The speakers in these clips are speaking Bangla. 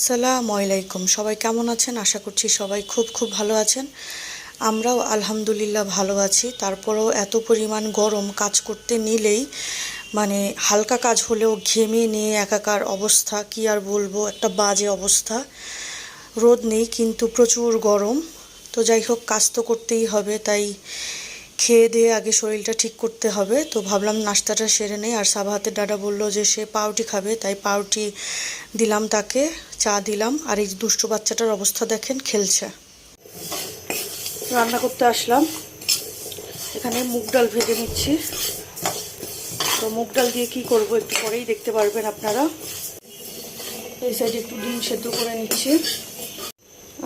আসসালামু আলাইকুম। সবাই কেমন আছেন? আশা করছি সবাই খুব খুব ভালো আছেন। আমরাও আলহামদুলিল্লাহ ভালো আছি। তারপরেও এত পরিমাণ গরম কাজ করতে নিলেই মানে হালকা কাজ হলেও ঘেমে নিয়ে একাকার অবস্থা, কি আর বলব? একটা বাজে অবস্থা। রোদ নেই, কিন্তু প্রচুর গরম। তো যাই হোক, কাজ তো করতেই হবে, তাই খেয়ে দিয়ে আগে শরীরটা ঠিক করতে হবে। তো ভাবলাম নাস্তাটা সেরে নেই। আর সাবাহাতের ডাডা বলল যে সে পাউটি খাবে, তাই পাউটি দিলাম তাকে, চা দিলাম। আর এই দুষ্ট বাচ্চাটার অবস্থা দেখেন, খেলছে। রান্না করতে আসলাম। এখানে মুগ ডাল ভেজে নিচ্ছি। তো মুগ ডাল দিয়ে কি করব একটু পরেই দেখতে পারবেন আপনারা। এই সাইডে একটু ডিম সেদ্ধ করে নিচ্ছি।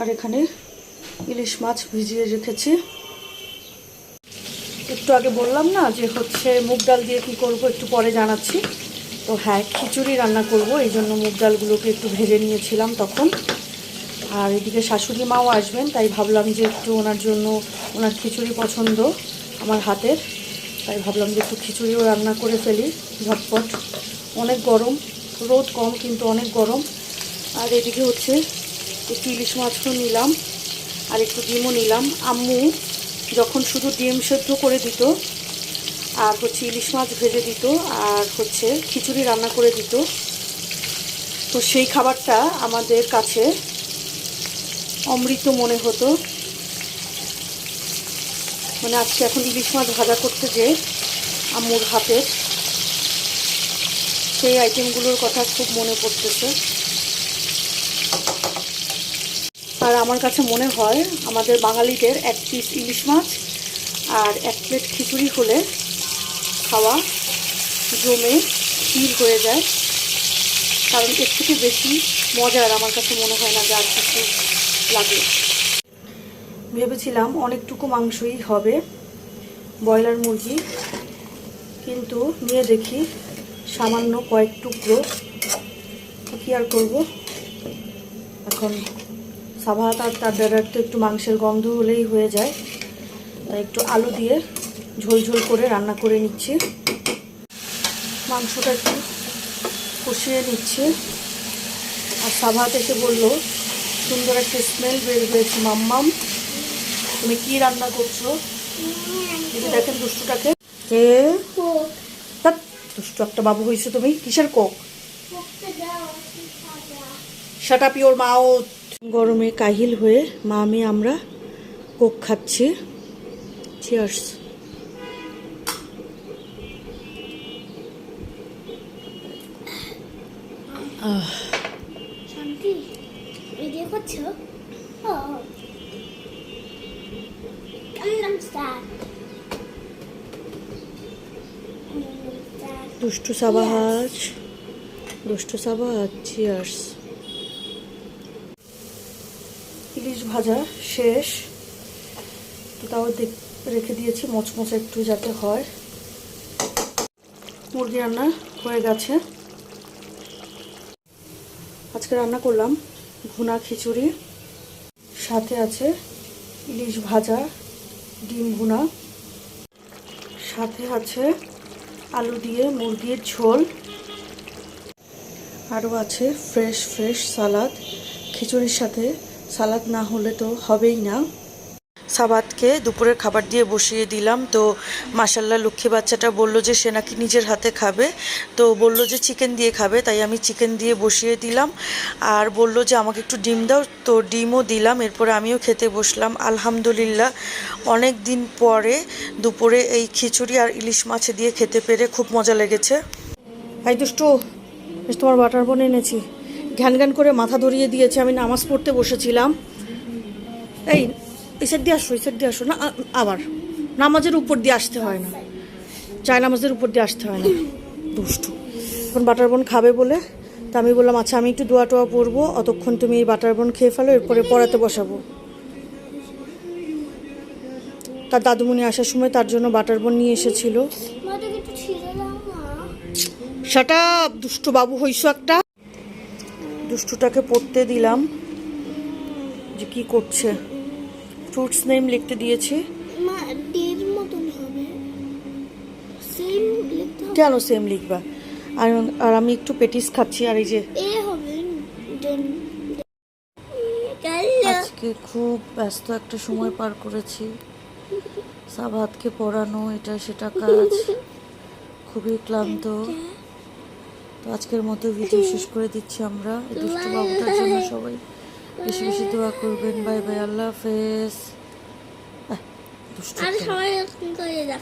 আর এখানে ইলিশ মাছ ভিজিয়ে রেখেছি। একটু আগে বললাম না যে হচ্ছে মুগ ডাল দিয়ে কি করব একটু পরে জানাচ্ছি। তো হ্যাঁ খিচুড়ি রান্না করব, এই জন্য মুগ ডালগুলোকে একটু ভেজে নিয়েছিলাম তখন। আর এদিকে শাশুড়ি মাও আসবেন, তাই ভাবলাম যে একটু ওনার জন্য, ওনার খিচুড়ি পছন্দ আমার হাতের। তাই ভাবলাম যে একটু খিচুড়িও রান্না করে ফেলি, ঝটপট। অনেক গরম, রোদ কম, কিন্তু অনেক গরম। আর এদিকে হচ্ছে একটু ইলিশ মাছও নিলাম, আর একটু ডিমও নিলাম। আম্মু যখন শুধু ডিম সেদ্ধ করে দিত, আর হচ্ছে ইলিশ মাছ ভেজে দিত, আর হচ্ছে খিচুড়ি রান্না করে দিত, তো সেই খাবারটা আমাদের কাছে অমৃত মনে হতো। মানে আজকে এখন ইলিশ মাছ ভাজা করতে যে আম্মুর হাতের, সেই আইটেমগুলোর কথা খুব মনে পড়তেছে। আর আমার কাছে মনে হয় আমাদের বাঙালিদের এক পিস ইলিশ মাছ আর এক প্লেট খিচুড়ি হলে খাওয়া জমে ক্ষীর হয়ে যায়। কারণ এর থেকে বেশি মজার আমার কাছে মনে হয় না যে আর কিছু লাগে। ভেবেছিলাম অনেকটুকু মাংসই হবে ব্রয়লার মুরগি, কিন্তু নিয়ে দেখি সামান্য কয়েক টুকরো। কী আর করব? এখন সাভাত আর তার দাদার তো একটু মাংসের গন্ধ হলেই হয়ে যায়। তাই একটু আলু দিয়ে ঝোল ঝোল করে রান্না করে নিচ্ছি। মাংসটা একটু কষিয়ে নিচ্ছি। আর সাভাত এসে বলল সুন্দর একটা স্মেল বের হয়েছে মাম্মাম। তুমি কি রান্না করছ? দেখেন দুষ্টুটাকে। ধ্যাৎ, দুষ্টু একটা বাবু হয়েছে তুমি। কিসের coke? Shut up your mouth গরমে কাহিল হয়ে মা আমি আমরা কোক খাচ্ছি। চিয়ার্স শান্তি ভিডিও করছ? দুষ্টু সাবাহাজ। দুষ্টু সাবাহাজ। চিয়ার্স ইলিশ ভাজা শেষ। তো তাও রেখে দিয়েছি, মচমচে একটু যাতে হয়। মুরগি রান্না হয়ে গেছে। আজকে রান্না করলাম ভুনা খিচুড়ি। সাথে আছে ইলিশ ভাজা, ডিম ভুনা। সাথে আছে আলু দিয়ে মুরগির ঝোল। আরও আছে ফ্রেশ ফ্রেশ সালাদ। খিচুড়ির সাথে সালাদ না হলে তো হবেই না। সাবাতকে দুপুরের খাবার দিয়ে বসিয়ে দিলাম। তো মাসাল্লাহ লক্ষ্মী বাচ্চাটা বলল যে সে নাকি নিজের হাতে খাবে। তো বলল যে চিকেন দিয়ে খাবে, তাই আমি চিকেন দিয়ে বসিয়ে দিলাম। আর বলল যে আমাকে একটু ডিম দাও, তো ডিমও দিলাম। এরপরে আমিও খেতে বসলাম। আলহামদুলিল্লাহ, অনেক দিন পরে দুপুরে এই খিচুড়ি আর ইলিশ মাছ দিয়ে খেতে পেরে খুব মজা লেগেছে। এই দুষ্টু তোমার বাটার বোন এনেছি। ঘ্যান ঘ্যান করে মাথা ধরিয়ে দিয়েছে আমি নামাজ পড়তে বসেছিলাম। এই এই দিয়ে আসো এই দিয়ে আসো। না আবার। নামাজের উপর দিয়ে আসতে হয় না। চায় নামাজের উপর দিয়ে আসতে হয় না। দুষ্টু। এখন বাটার বোন খাবে বলে তা আমি বললাম আচ্ছা আমি একটু দোয়া টোয়া পড়ব অতক্ষণ তুমি এই বাটার বোন খেয়ে ফেলো এরপরে পড়াতে বসাবো। তার দাদুমণি আসার সময় তার জন্য বাটার বোন নিয়ে এসেছিল। সেটা দুষ্টু বাবু হইছো একটা। দুষ্টুটাকে পড়তে দিলাম যে কি করছে। ফ্রুটস নেম লিখতে দিয়েছি। কেন সেম লিখবা? আর আর আমি একটু পেটিস খাচ্ছি আর এই যে আজকে খুব ব্যস্ত একটা সময় পার করেছি। সাবাতকে পড়ানো এটা সেটা কাজ। খুবই ক্লান্ত। তো আজকের মতো ভিডিও শেষ করে দিচ্ছি আমরা। দুষ্টু বাবুটার জন্য সবাই বেশি বেশি দোয়া করবেন। বাই বাই আল্লাহ হাফেজ। দুষ্টু